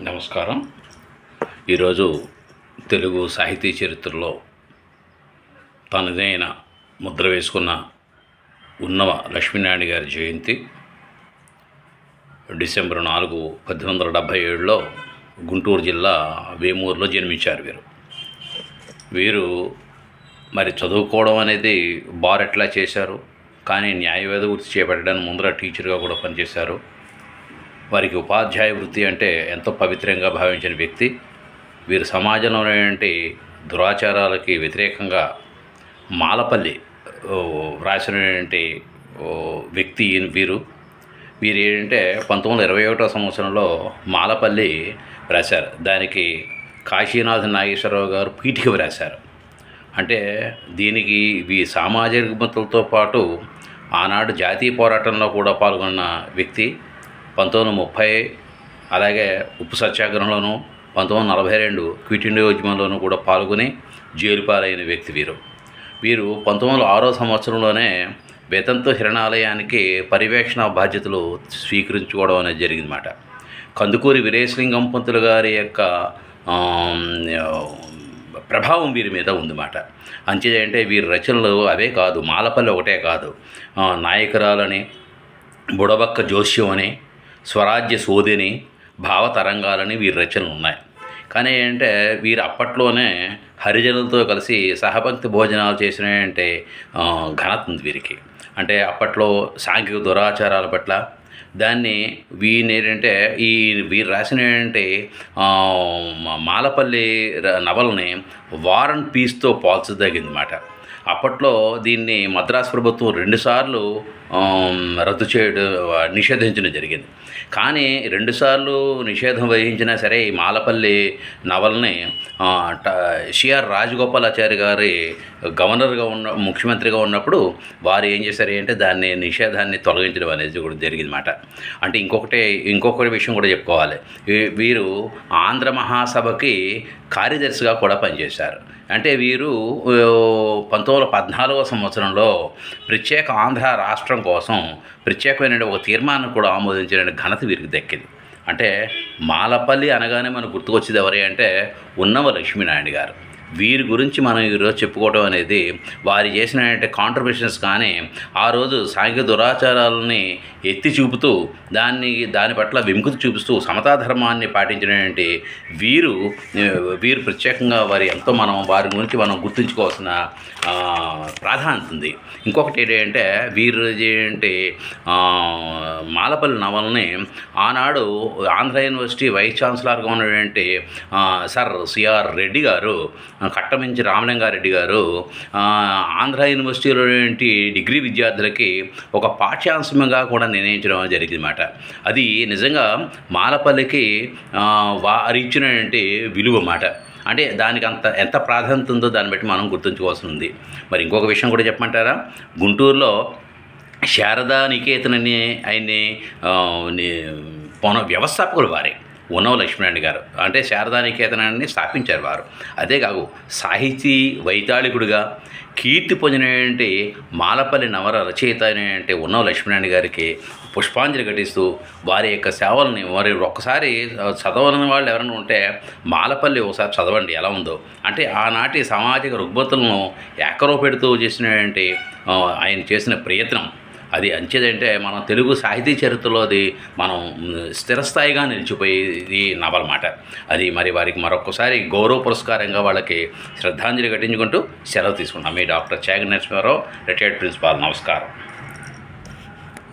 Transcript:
నమస్కారం. ఈరోజు తెలుగు సాహితీ చరిత్రలో తనదైన ముద్ర వేసుకున్న ఉన్నవ లక్ష్మీనారాయణ గారి జయంతి డిసెంబర్ నాలుగు పద్దెనిమిది వందల డెబ్భై ఏడులో గుంటూరు జిల్లా వేమూరులో జన్మించారు వీరు. వీరు మరి చదువుకోవడం అనేది బార్ ఎట్లా చేశారు? కానీ న్యాయవేద వృత్తి చేపట్టడానికి ముందర టీచర్గా కూడా పనిచేశారు. వారికి ఉపాధ్యాయ వృత్తి అంటే ఎంతో పవిత్రంగా భావించిన వ్యక్తి వీరు సమాజంలోనేంటి దురాచారాలకి వ్యతిరేకంగా మాలపల్లి వ్రాసినటువంటి వ్యక్తి వీరు. వీరు ఏంటంటే పంతొమ్మిది వందల ఇరవై ఒకటో సంవత్సరంలో మాలపల్లి రాశారు దానికి కాశీనాథ్ నాగేశ్వరరావు గారు పీఠిక వ్రాశారు. అంటే దీనికి ఈ సామాజిక మతులతో పాటు ఆనాడు జాతీయ పోరాటంలో కూడా పాల్గొన్న వ్యక్తి. పంతొమ్మిది ముప్పై అలాగే ఉప్పు సత్యాగ్రహంలోనూ పంతొమ్మిది నలభై రెండు క్విట్ ఇండియా ఉద్యమంలోనూ కూడా పాల్గొని జైలు పాలైన వ్యక్తి వీరు. వీరు పంతొమ్మిది ఆరో సంవత్సరంలోనే వేతంతో హిరణాలయానికి పర్యవేక్షణ బాధ్యతలు స్వీకరించుకోవడం అనేది జరిగిందన్నమాట. కందుకూరి వీరేశలింగం పంతులు గారి యొక్క ప్రభావం వీరి మీద ఉందన్నమాట. అంతే అంటే వీరి రచనలు అవే కాదు మాలపల్లి ఒకటే కాదు. నాయకురాలని బుడబక్క జోస్యం అని స్వరాజ్య సోదిని భావతరంగాలని వీరి రచనలు ఉన్నాయి. కానీ ఏంటంటే వీరు అప్పట్లోనే హరిజనులతో కలిసి సహపంక్తి భోజనాలు చేసిన అంటే ఘనత ఉంది వీరికి. అంటే అప్పట్లో సాంఘిక దురాచారాల పట్ల దాన్ని వీని ఏంటంటే ఈ వీరు రాసిన ఏంటంటే మాలపల్లి నవలని వారన్ పీస్తో పోల్చదగిందన్నమాట అప్పట్లో దీన్ని మద్రాసు ప్రభుత్వం రెండుసార్లు రద్దు చేయడం నిషేధించడం జరిగింది. కానీ రెండుసార్లు నిషేధం వహించినా సరే ఈ మాలపల్లి నవల్ని ట- సిఆర్ రాజగోపాలాచారి గారి గవర్నర్గా ఉన్న ముఖ్యమంత్రిగా ఉన్నప్పుడు వారు ఏం చేశారు అంటే దాన్ని నిషేధాన్ని తొలగించడం అనేది కూడా జరిగిందన్నమాట. అంటే ఇంకొకటి ఇంకొకటి విషయం కూడా చెప్పుకోవాలి. వీరు ఆంధ్ర మహాసభకి కార్యదర్శిగా కూడా పనిచేశారు. అంటే వీరు పంతొమ్మిది వందల పద్నాలుగవ సంవత్సరంలో ప్రత్యేక ఆంధ్ర రాష్ట్రం కోసం ప్రత్యేకమైన ఒక తీర్మానం కూడా ఆమోదించిన ఘనత వీరికి దక్కింది. అంటే మాలపల్లి అనగానే మనకు గుర్తుకొచ్చేది ఎవరి అంటే ఉన్నవ లక్ష్మీనారాయణ గారు. వీరి గురించి మనం ఈరోజు చెప్పుకోవడం అనేది వారు చేసిన కాంట్రిబ్యూషన్స్ కానీ ఆ రోజు సాంఘిక దురాచారాలని ఎత్తి చూపుతూ దాన్ని దాని పట్ల విముఖత చూపిస్తూ సమతా ధర్మాన్ని పాటించినటువంటి వీరు వీరు ప్రత్యేకంగా వారి ఎంతో మనం వారి గురించి మనం గుర్తుంచుకోవాల్సిన ప్రాధాన్యత ఉంది. ఇంకొకటి ఏంటంటే వీరు ఏంటి మాలపల్లి నవల్ని ఆనాడు ఆంధ్ర యూనివర్సిటీ వైస్ ఛాన్సలర్గా ఉన్నటువంటి సర్ సిఆర్ రెడ్డి గారు కట్టమించి రామలింగారెడ్డి గారు ఆంధ్ర యూనివర్సిటీలో ఏంటి డిగ్రీ విద్యార్థులకి ఒక పాఠ్యాంశంగా కూడా నిర్ణయించడం జరిగిందన్నమాట. అది నిజంగా మాలపల్లికి వారిచ్చినటువంటి విలువ అన్నమాట అంటే దానికి అంత ఎంత ప్రాధాన్యత ఉందో దాన్ని బట్టి మనం గుర్తుంచుకోవాల్సి ఉంది. మరి ఇంకొక విషయం కూడా చెప్పమంటారా? గుంటూరులో శారదా నికేతన్ అని ఆయన్ని పొన వ్యవస్థాపకులు వారే. ఉన్నవ లక్ష్మీనారాయణ గారు. అంటే శారదానికేతనాన్ని స్థాపించారు వారు. అదేకాదు సాహితీ వైతాళికుడిగా కీర్తి పొందినటువంటి మాలపల్లి నవర రచయిత అయినటువంటి ఉన్నవ లక్ష్మీనారాయణ గారికి పుష్పాంజలి ఘటిస్తూ వారి యొక్క సేవల్ని వారి ఒక్కసారి చదవని వాళ్ళు ఎవరైనా ఉంటే మాలపల్లి ఒకసారి చదవండి ఎలా ఉందో. అంటే ఆనాటి సామాజిక రుగ్మతులను ఏకరో పెడుతూ చేసినటువంటి ఆయన చేసిన ప్రయత్నం అది అంచేదంటే మన తెలుగు సాహితీ చరిత్రలో అది మనం స్థిరస్థాయిగా నిలిచిపోయేది నవలమాట అది మరి వారికి మరొకసారి గౌరవ పురస్కారంగా వాళ్ళకి శ్రద్ధాంజలి ఘటించుకుంటూ సెలవు తీసుకున్నాం మీ doctor Chaga Narasimha Rao retired principal నమస్కారం.